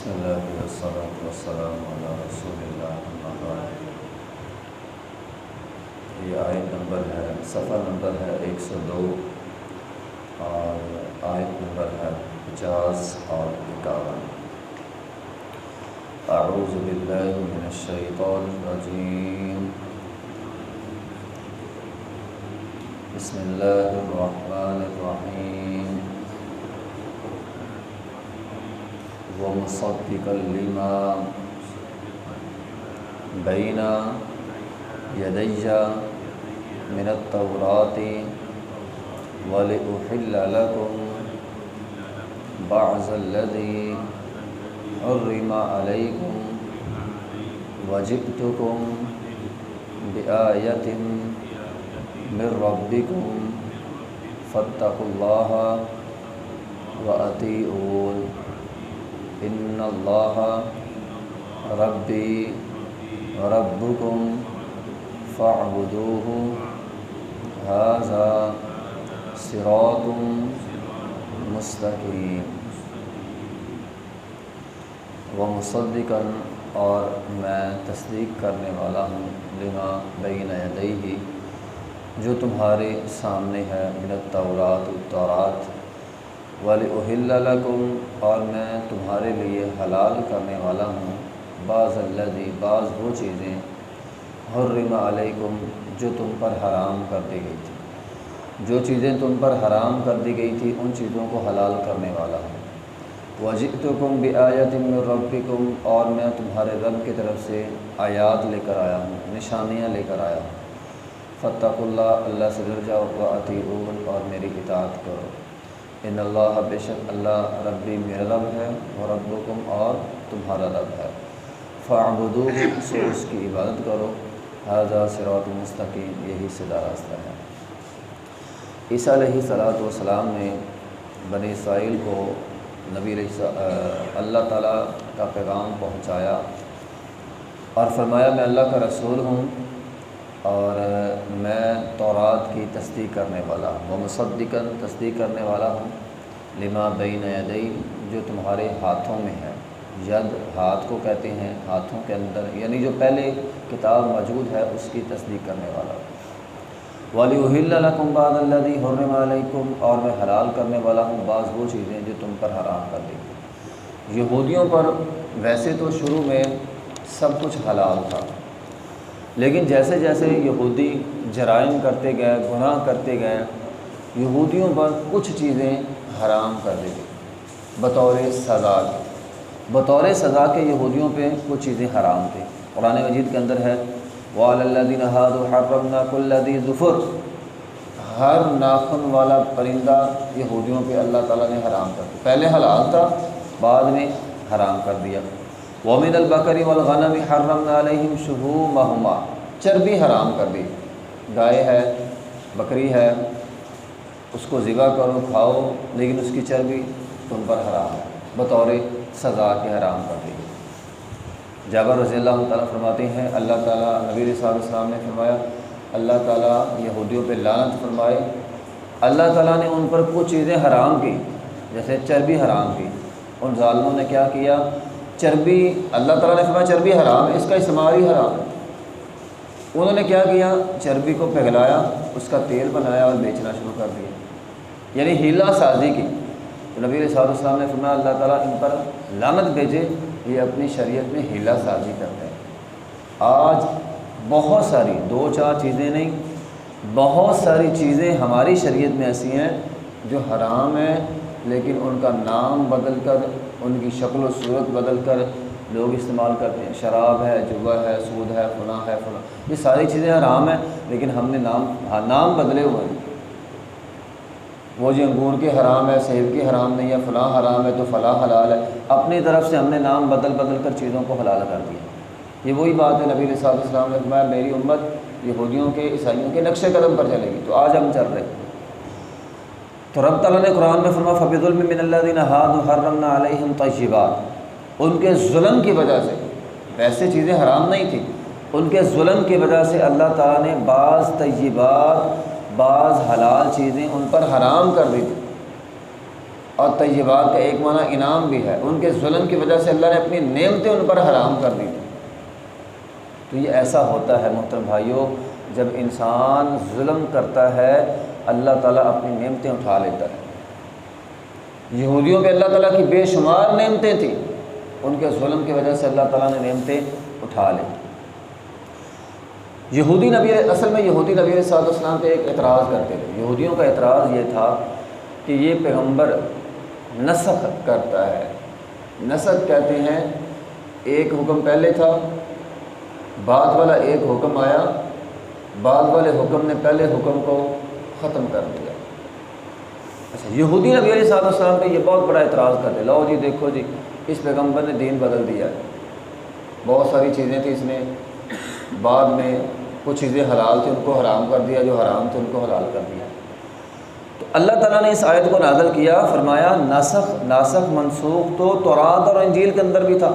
بسم اللہ والصلاة والسلام علی رسول اللہ یہ آیت نمبر ہے، صفحہ نمبر ہے ایک سو دو اور آیت نمبر ہے پچاس اور اکاون۔ اعوذ باللہ من الشیطان الرجیم۔ بسم اللہ الرحمن الرحیم۔ ومصدقا لما بين يدي من التوراة ولأحل لكم بعض الذي حرم عليكم وجئتكم بآية من ربكم فاتقوا الله وأطيعون. ان اللہ ربی ربکم فاعبدوه. هذا صراط مستقیم و مصدقا اور میں تصدیق کرنے والا ہوں، لما بین یدیہ، جو تمہارے سامنے ہے من التورات التورات. ولی لکم اور میں تمہارے لیے حلال کرنے والا ہوں۔ بعض اللہ بعض وہ چیزیں حرم علیکم جو تم پر حرام کر دی گئی تھی۔ جو چیزیں تم پر حرام کر دی گئی تھی، ان چیزوں کو حلال کرنے والا ہوں۔ وجئتکم بآیت من ربکم اور میں تمہارے رب کی طرف سے آیات لے کر آیا ہوں، نشانیاں لے کر آیا ہوں۔ فتق اللہ اللہ سے ڈر جاؤ و اور میری اطاعت کرو۔ ان اللہ بے شک اللہ ربی میرا رب ہے اور ربکم اور تمہارا رب ہے۔ فعبدو سے اس کی عبادت کرو۔ حاضہ سرات مستقیم، یہی سدا راستہ ہے۔ عیسیٰ علیہ صلاۃ والسلام نے بنی اسرائیل کو نبی اللہ تعالیٰ کا پیغام پہنچایا اور فرمایا، میں اللہ کا رسول ہوں۔ اور میں تورات کی تصدیق کرنے والا ہوں، وہ تصدیق کرنے والا ہوں، لما بین یدئی جو تمہارے ہاتھوں میں ہے۔ ید ہاتھ کو کہتے ہیں، ہاتھوں کے اندر یعنی جو پہلے کتاب موجود ہے، اس کی تصدیق کرنے والا ولی الحلکم بعد اللہ حرم علیکم، اور میں حلال کرنے والا ہوں بعض وہ چیزیں جو تم پر حرام کر دی یہودیوں پر ویسے تو شروع میں سب کچھ حلال تھا۔ لیکن جیسے جیسے یہودی جرائم کرتے گئے، گناہ کرتے گئے، یہودیوں پر کچھ چیزیں حرام کر دی گئی۔ بطور سزا کے بطور سزا کے یہودیوں پہ کچھ چیزیں حرام تھیں۔ قرآن مجید کے اندر ہے وال اللہ دین حاد الحرم ظفر ہر ناخن والا پرندہ یہودیوں پہ اللہ تعالیٰ نے حرام کر دیا۔ پہلے حلال تھا، بعد میں حرام کر دیا۔ ومن البکری والغنم حرم علیہم شبو چربی حرام کر دی۔ گائے ہے، بکری ہے، اس کو ذبح کرو، کھاؤ، لیکن اس کی چربی تم پر حرام ہے۔ بطور سزا کے حرام کر دی۔ جابر رضی اللہ تعالیٰ فرماتے ہیں، اللہ تعالیٰ نبی صاحب السلام نے فرمایا، اللہ تعالیٰ یہودیوں پہ لعنت فرمائے۔ اللہ تعالیٰ نے ان پر کچھ چیزیں حرام کی، جیسے چربی حرام کی۔ ان ظالموں نے کیا کیا؟ چربی، اللہ تعالیٰ نے فرمایا چربی حرام ہے، اس کا استعمال ہی حرام ہے۔ انہوں نے کیا کیا؟ چربی کو پگھلایا اس کا تیل بنایا اور بیچنا شروع کر دیا۔ یعنی ہیلا سازی کی۔ تو نبی صاحب السلام نے فرمایا، اللہ تعالیٰ ان پر لانت بھیجے، یہ اپنی شریعت میں ہیلا سازی کرتے ہیں آج بہت ساری، دو چار چیزیں نہیں، بہت ساری چیزیں ہماری شریعت میں ایسی ہیں جو حرام ہیں، لیکن ان کا نام بدل کر ان کی شکل و صورت بدل کر لوگ استعمال کرتے ہیں۔ شراب ہے جوا ہے، سود ہے، فلاں ہے، فلاں۔ یہ ساری چیزیں حرام ہیں، لیکن ہم نے نام نام بدلے ہوئے ہیں۔ وہ جی انگور کے حرام ہے، سیب کے حرام نہیں ہے، فلاں حرام ہے تو فلاں حلال ہے۔ اپنی طرف سے ہم نے نام بدل بدل کر چیزوں کو حلال کر دیا۔ یہ وہی بات ہے، نبی صاحب السلام نے فرمایا، میری امت یہودیوں کے عیسائیوں کے نقش قدم پر چلے گی۔ تو آج ہم چل رہے ہیں۔ تو رب تعالیٰ نے قرآن میں فرما فبید المن اللہ دین ہاد حرم علیہم طیبات ان کے ظلم کی وجہ سے، ویسے چیزیں حرام نہیں تھیں۔ ان کے ظلم کی وجہ سے اللہ تعالیٰ نے بعض طیبات، بعض حلال چیزیں ان پر حرام کر دی تھی اور طیبات کا ایک معنی انعام بھی ہے۔ ان کے ظلم کی وجہ سے اللہ نے اپنی نعمتیں ان پر حرام کر دی تھیں۔ تو یہ ایسا ہوتا ہے محترم بھائیوں جب انسان ظلم کرتا ہے اللہ تعالیٰ اپنی نعمتیں اٹھا لیتا ہے۔ یہودیوں پہ اللہ تعالیٰ کی بے شمار نعمتیں تھیں۔ ان کے ظلم کی وجہ سے اللہ تعالیٰ نے نعمتیں اٹھا لیں۔ یہودی نبی اصل میں یہودی نبی علیہ صاحب السلام پہ ایک اعتراض کرتے تھے۔ یہودیوں کا اعتراض یہ تھا کہ یہ پیغمبر نسخ کرتا ہے۔ نسخ کہتے ہیں، ایک حکم پہلے تھا، بعد والا ایک حکم آیا۔ بعد والے حکم نے پہلے حکم کو ختم کر دیا۔ اچھا یہودی نبی علیہ صاحب السلام پہ یہ بہت بڑا اعتراض کرتے لو جی دیکھو جی اس پیغمبر نے دین بدل دیا ہے۔ بہت ساری چیزیں تھیں اس نے۔ بعد میں کچھ چیزیں حلال تھیں، ان کو حرام کر دیا، جو حرام تھے ان کو حلال کر دیا۔ تو اللہ تعالیٰ نے اس آیت کو نازل کیا، فرمایا، ناسخ ناسخ منسوخ تو تورات اور انجیل کے اندر بھی تھا۔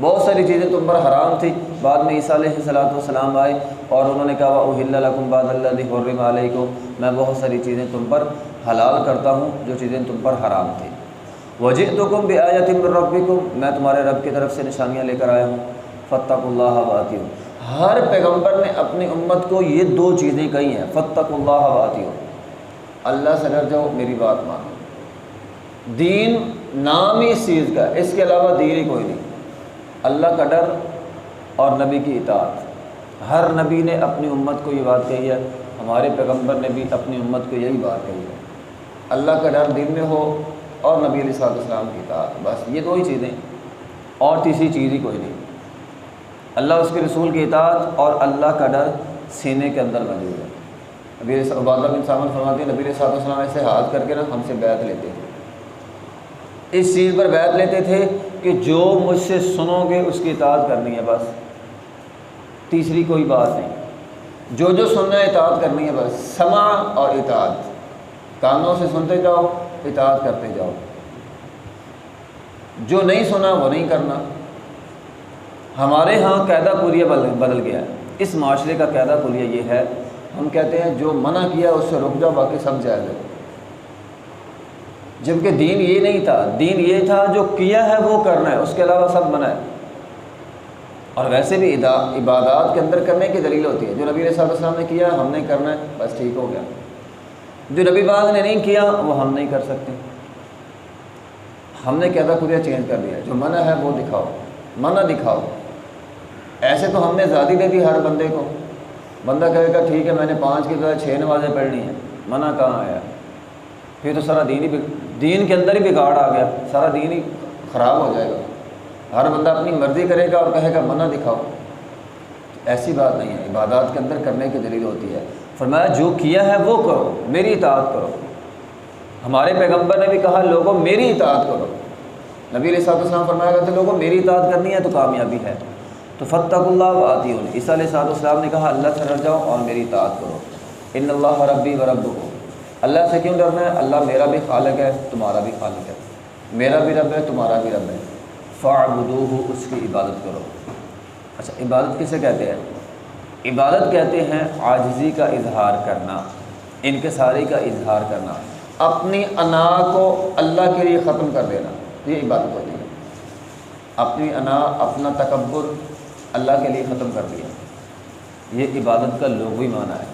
بہت ساری چیزیں تم پر حرام تھی بعد میں عیسیٰ علیہ صلاحت والسلام آئے اور انہوں نے کہا وہ الکم باد اللہ حرم علیہ کو میں بہت ساری چیزیں تم پر حلال کرتا ہوں، جو چیزیں تم پر حرام تھیں۔ وجہ تو کم بھی آیا میں تمہارے رب کی طرف سے نشانیاں لے کر آیا ہوں۔ فتح اللہ واتی ہوں ہر پیغمبر نے اپنی امت کو یہ دو چیزیں کہی ہیں فتح اللہ واتی ہوں اللہ سے ڈر جاؤ، میری بات مانو۔ دین نام ہی اس چیز کا اس کے علاوہ دین ہی کوئی نہیں۔ اللہ کا ڈر اور نبی کی اطاعت۔ ہر نبی نے اپنی امت کو یہ بات کہی ہے، ہمارے پیغمبر نے بھی اپنی امت کو یہی بات کہی ہے۔ اللہ کا ڈر دل میں ہو اور نبی علیہ صاحب السلام کی اطاعت، بس یہ دو ہی چیزیں، اور تیسری چیز ہی کوئی نہیں۔ اللہ اس کے رسول کی اطاعت اور اللہ کا ڈر سینے کے اندر موجود ہے نبی عبادہ بن سامن فرماتی ہیں، نبی علیہ صاحب السلام ایسے ہاتھ کر کے نا ہم سے بیعت لیتے تھے۔ اس چیز پر بیعت لیتے تھے کہ جو مجھ سے سنو گے اس کی اطاعت کرنی ہے، بس۔ تیسری کوئی بات نہیں۔ جو جو سننا ہے اطاعت کرنی ہے بس۔ سما اور اطاعت۔ کانوں سے سنتے جاؤ، اطاعت کرتے جاؤ۔ جو نہیں سنا، وہ نہیں کرنا۔ ہمارے ہاں قاعدہ کلیہ بدل گیا۔ ہے اس معاشرے کا قاعدہ کلیہ یہ ہے۔ ہم کہتے ہیں، جو منع کیا، اس سے رک جاؤ باقی سب جائے گا جبکہ دین یہ نہیں تھا۔ دین یہ تھا، جو کیا ہے، وہ کرنا ہے۔ اس کے علاوہ سب منع ہے۔ اور ویسے بھی عبادات کے اندر کرنے کی دلیل ہوتی ہے۔ جو نبی علیہ السلام نے کیا، ہم نے کرنا ہے، بس ٹھیک ہو گیا۔ جو نبی بعد نے نہیں کیا، وہ ہم نہیں کر سکتے۔ ہم نے کیا تھا؟ خود چینج کر دیا۔ جو منع ہے، وہ دکھاؤ۔ منع دکھاؤ۔ ایسے تو ہم نے زیادہ دے دی ہر بندے کو۔ بندہ کہے گا، ٹھیک ہے، میں نے پانچ کی طرح چھ نمازیں پڑھنی ہیں۔ منع کہاں آیا؟ پھر تو سارا دین ہی دین کے اندر ہی بگاڑ آ گیا۔ سارا دین ہی خراب ہو جائے گا۔ ہر بندہ اپنی مرضی کرے گا اور کہے گا منع دکھاؤ۔ ایسی بات نہیں ہے۔ عبادات کے اندر کرنے کی دلیل ہوتی ہے۔ فرمایا، جو کیا ہے وہ کرو، میری اطاعت کرو۔ ہمارے پیغمبر نے بھی کہا، لوگوں، میری اطاعت کرو۔ نبی علیہ صاحب السلام فرمایا کرتے لوگوں، میری اطاعت کرنی ہے تو کامیابی ہے۔ تو فتح اللہ و آتی ہوں عیسیٰ علیہ صاحب السلام نے کہا، اللہ سے ڈر جاؤ اور میری اطاعت کرو۔ ان اللہ ربی و رب ہو اللہ سے کیوں ڈرنا ہے؟ اللہ میرا بھی خالق ہے، تمہارا بھی خالق ہے۔ میرا بھی رب ہے، تمہارا بھی رب ہے۔ فعبدو ہو اس کی عبادت کرو۔ اچھا عبادت کسے کہتے ہیں؟ عبادت کہتے ہیں عاجزی کا اظہار کرنا، انکساری کا اظہار کرنا، اپنی انا کو اللہ کے لیے ختم کر دینا، یہ عبادت ہوتی ہے۔ اپنی انا، اپنا تکبر اللہ کے لیے ختم کر دیا۔ یہ عبادت کا لغوی معنی ہے۔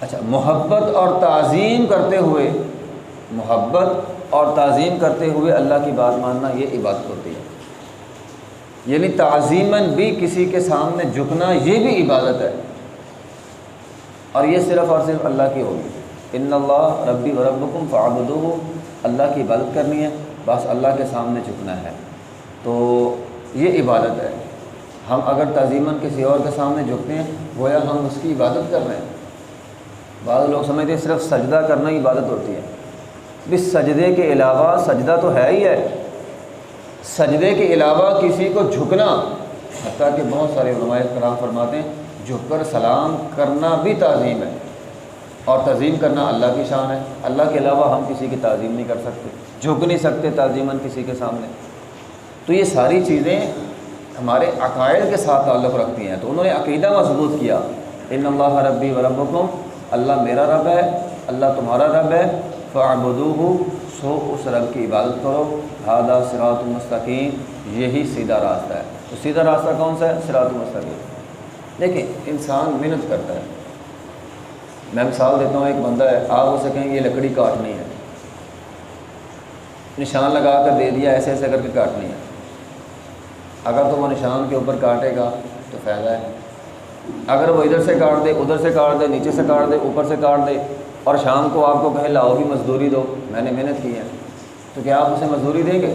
اچھا محبت اور تعظیم کرتے ہوئے، محبت اور تعظیم کرتے ہوئے اللہ کی بات ماننا یہ عبادت ہوتی ہے۔ یعنی تعظیماً بھی کسی کے سامنے جھکنا یہ بھی عبادت ہے۔ اور یہ صرف اور صرف اللہ کی ہوگی۔ ان اللہ ربی و ربکم فعبدو ہو اللہ کی عبادت کرنی ہے، بس اللہ کے سامنے جھکنا ہے۔ تو یہ عبادت ہے۔ ہم اگر تعظیماً کسی اور کے سامنے جھکتے ہیں، گویا ہم اس کی عبادت کر رہے ہیں۔ بعض لوگ سمجھتے ہیں صرف سجدہ کرنا ہی عبادت ہوتی ہے۔ بھی سجدے کے علاوہ سجدہ تو ہے ہی ہے۔ سجدے کے علاوہ کسی کو جھکنا، حتیٰ کہ بہت سارے علماء کرام فرماتے ہیں، جھک کر سلام کرنا بھی تعظیم ہے۔ اور تعظیم کرنا اللہ کی شان ہے۔ اللہ کے علاوہ ہم کسی کی تعظیم نہیں کر سکتے۔ جھک نہیں سکتے تعظیماً کسی کے سامنے۔ تو یہ ساری چیزیں ہمارے عقائد کے ساتھ تعلق رکھتی ہیں۔ تو انہوں نے عقیدہ مضبوط کیا۔ ان اللہ ربی و ربکم، اللہ میرا رب ہے، اللہ تمہارا رب ہے فعبدو ہو سو اس رب کی عبادت کرو۔ ہادہ سرات المستقیم یہی سیدھا راستہ ہے۔ تو سیدھا راستہ کون سا ہے؟ سرات المستقیم دیکھیں، انسان محنت کرتا ہے۔ میں مثال دیتا ہوں، ایک بندہ ہے، آپ اسے کہیں، یہ لکڑی کاٹنی ہے۔ نشان لگا کر دے دیا، ایسے ایسے کر کے کاٹنی ہے۔ اگر تو وہ نشان کے اوپر کاٹے گا، تو فائدہ ہے۔ اگر وہ ادھر سے کاٹ دے، ادھر سے کاٹ دے، نیچے سے کاٹ دے، اوپر سے کاٹ دے اور شام کو آپ کو کہیں لاؤ بھی مزدوری دو، میں نے محنت کی ہے۔ تو کیا آپ اسے مزدوری دیں گے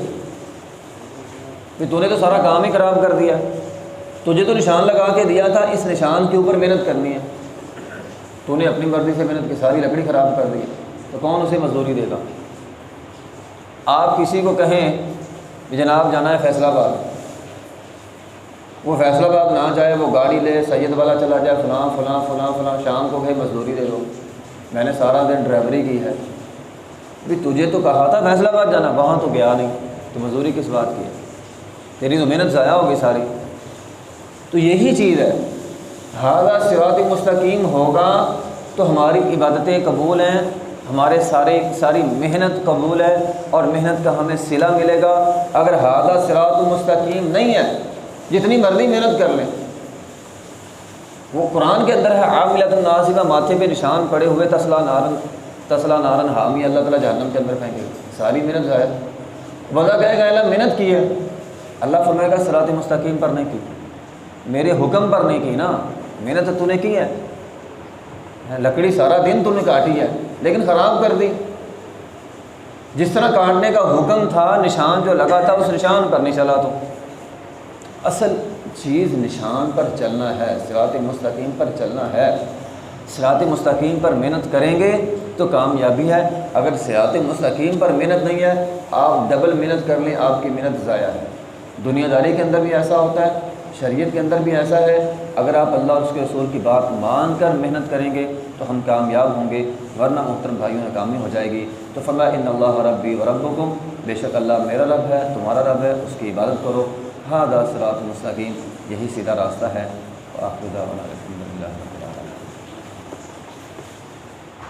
کہ تو نے تو سارا کام ہی خراب کر دیا۔ تجھے تو نشان لگا کے دیا تھا، اس نشان کے اوپر محنت کرنی ہے۔ تو نے اپنی مرضی سے محنت کی، ساری لکڑی خراب کر دی۔ تو کون اسے مزدوری دے گا؟ آپ کسی کو کہیں کہ جناب جانا ہے فیصلہ آباد وہ فیصلہ آباد نہ جائے، وہ گاڑی لے، سید والا چلا جائے، فلاں فلاں فلاں فلاں، شام کو کہیں مزدوری دے دو۔ میں نے سارا دن ڈرائیوری کی ہے۔ بھی تجھے تو کہا تھا فیصلہ آباد جانا، وہاں تو گیا نہیں۔ تو مزدوری کس بات کی ہے؟ تیری تو محنت ضائع ہوگی ساری۔ تو یہی چیز ہے۔ ہادہ سوات مستقیم ہوگا تو ہماری عبادتیں قبول ہیں۔ ہمارے سارے، ساری محنت قبول ہے اور محنت کا ہمیں صلہ ملے گا۔ اگر ہادہ سرات مستقیم نہیں ہے، جتنی مرضی محنت کر لیں وہ قرآن کے اندر ہے عاملت الناصبہ ماتھے پہ نشان پڑے ہوئے، تسلا نارن تسلا نارن حامی، اللہ تعالیٰ جہنم کے اندر پھینکے ساری محنت ظاہر وضا کہے گا، اللہ محنت کی ہے۔ اللہ فرمائے گا سرات مستقیم پر نہیں کی۔ میرے حکم پر نہیں کی نا۔ محنت تو نے کی ہے۔ لکڑی سارا دن تو نے کاٹی ہے، لیکن خراب کر دی۔ جس طرح کاٹنے کا حکم تھا، نشان جو لگا تھا، اس نشان پر نہیں چلا تو۔ اصل چیز نشان پر چلنا ہے سرات مستقیم پر چلنا ہے۔ سرات مستقیم پر محنت کریں گے تو کامیابی ہے۔ اگر سرات مستقیم پر محنت نہیں ہے، آپ ڈبل محنت کر لیں، آپ کی محنت ضائع ہے۔ دنیا داری کے اندر بھی ایسا ہوتا ہے، شریعت کے اندر بھی ایسا ہے۔ اگر آپ اللہ اور اس کے رسول کی بات مان کر محنت کریں گے تو ہم کامیاب ہوں گے، ورنہ محترم بھائیوں نے کامی ہو جائے گی۔ تو فرما ان اللہ ربی و رب بے شک اللہ میرا رب ہے، تمہارا رب ہے، اس کی عبادت کرو۔ ہاں دا سرات مستقیم یہی سیدھا راستہ ہے۔ آخر الحمد للہ